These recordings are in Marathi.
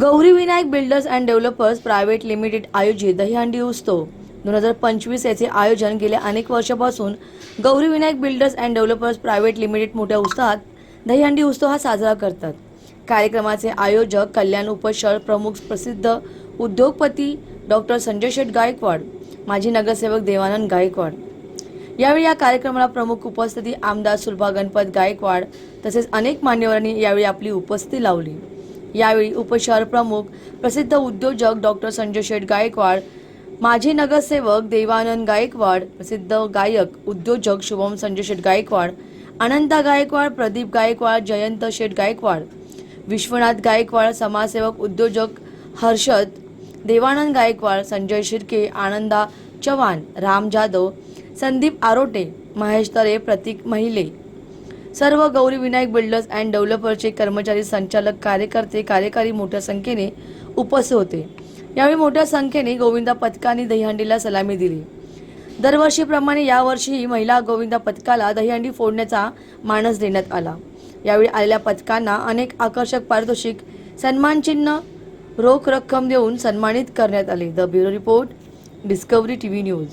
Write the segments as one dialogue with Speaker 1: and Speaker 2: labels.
Speaker 1: Gauri Vinayak builders and developers private limited आयोजित दहीहंडी उत्सव. दोन हजार पंचवीस याचे आयोजन गेल्या अनेक वर्षापासून Gauri Vinayak builders and developers private limited मोठ्या उत्साहात दहीहंडी उत्सव हा साजरा करतात. कार्यक्रमाचे आयोजक कल्याण उपशहर प्रमुख प्रसिद्ध उद्योगपती डॉक्टर संजय शेठ गायकवाड माजी नगरसेवक देवानंद गायकवाड. यावेळी या कार्यक्रमाला प्रमुख उपस्थिती आमदार सुलभा गणपत गायकवाड तसेच अनेक मान्यवरांनी यावेळी आपली उपस्थिती लावली. यावेळी उपशहर प्रमुख प्रसिद्ध उद्योजक डॉक्टर संजय शेठ गायकवाड माजी नगरसेवक देवानंद गायकवाड प्रसिद्ध गायक उद्योजक शुभम संजय शेठ गायकवाड अनंता गायकवाड प्रदीप गायकवाड जयंत शेठ गायकवाड विश्वनाथ गायकवाड समाजसेवक उद्योजक हर्षद देवानंद गायकवाड संजय शिर्के आनंदा चव्हाण राम जाधव संदीप आरोटे महेश तरे प्रतीक महिले सर्व गौरी विनायक बिल्डर्स अँड डेव्हलपरचे कर्मचारी संचालक कार्यकर्ते कार्यकारी मोठ्या संख्येने उपस्थित होते. यावेळी मोठ्या संख्येने गोविंदा पथकाने दहीहंडीला सलामी दिली. दरवर्षीप्रमाणे यावर्षीही महिला गोविंदा पथकाला दहीहंडी फोडण्याचा मानस देण्यात आला. यावेळी आलेल्या पथकांना अनेक आकर्षक पारितोषिक सन्मानचिन्ह रोख रक्कम देऊन सन्मानित करण्यात आले. The bureau report discovery
Speaker 2: T V news.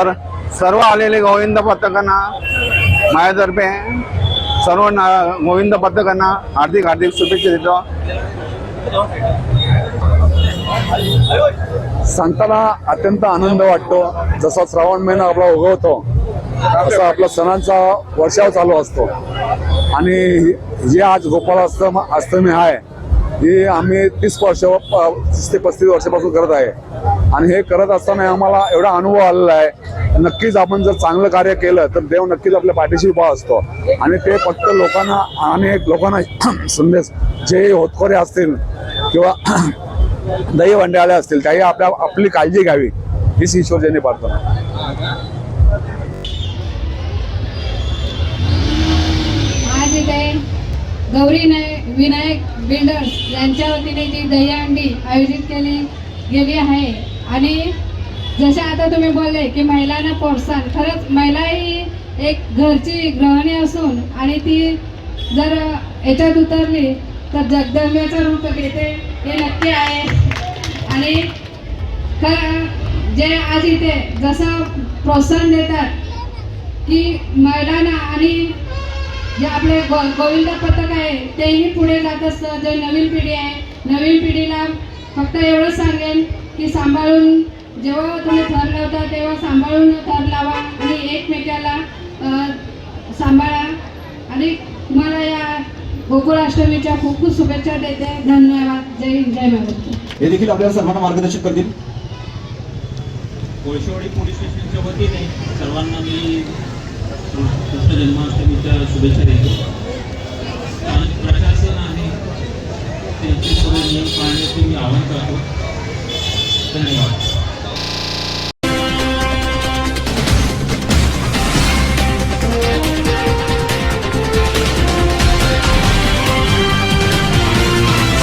Speaker 3: Sir सर्व आलेले गोविंद पथकांना माझ्यातर्फे सर्व ना- गोविंद पथकांना हार्दिक हार्दिक शुभेच्छा देतो.
Speaker 4: सांगताना अत्यंत आनंद वाटतो जसा श्रावण महिना आपला उगवतो तसा आपला सणांचा वर्षाव चालू असतो. आणि जे आज गोपालाष्टम अष्टमी आहे ही आम्ही तीस वर्ष तीस ते पस्तीस वर्षापासून करत आहे. आणि हे करत असताना आम्हाला एवढा अनुभव आलेला आहे. नक्कीच आपण जर चांगलं कार्य केलं तर देव नक्कीच आपल्या पाठीशी उभा असतो. आणि ते फक्त लोकांना अनेक लोकांना संदेश जे होतखोरे असतील किंवा दही भांडे असतील त्याही आपल्या आपली काळजी घ्यावी. हीच ईश्वरजनी प्रार्थना.
Speaker 5: गौरी नाय विनायक बिल्डर्स यांच्या वतीने जी दहीहंडी आयोजित केली गेली आहे. आणि जसे आता तुम्ही बोलले की महिलांना प्रोत्साहन खरंच महिला ही एक घरची ग्रहणी असून आणि ती जर याच्यात उतरली तर जगदंब्याचं रूप घेते हे नक्की आहे. आणि खरं जे आज इथे जसं प्रोत्साहन देतात की महिलांना आणि जे आपले गो गोविंद पथक आहे. तेही पुढे जात असतं. जे नवीन पिढी आहे नवीन पिढीला फक्त एवढंच सांगेन की सांभाळून जेव्हा तुम्ही थर लावता तेव्हा सांभाळून थर लावा आणि एकमेकाला सांभाळा. आणि तुम्हाला या गोकुळाष्टमीच्या खूप खूप शुभेच्छा देते. धन्यवाद. जय हिंद जय महाराष्ट्र.
Speaker 6: हे देखील आपल्याला सर्वांना मार्गदर्शन करतील.
Speaker 7: कोळशेवाडी पोलीस स्टेशनच्या वतीने सर्वांना मी कृष्ण जन्माष्टमीच्या शुभेच्छा देतो. स्थानिक प्रशासन आहे त्यांचे सर्व नियम पाळण्याचे मी आवाहन करतो. धन्यवाद.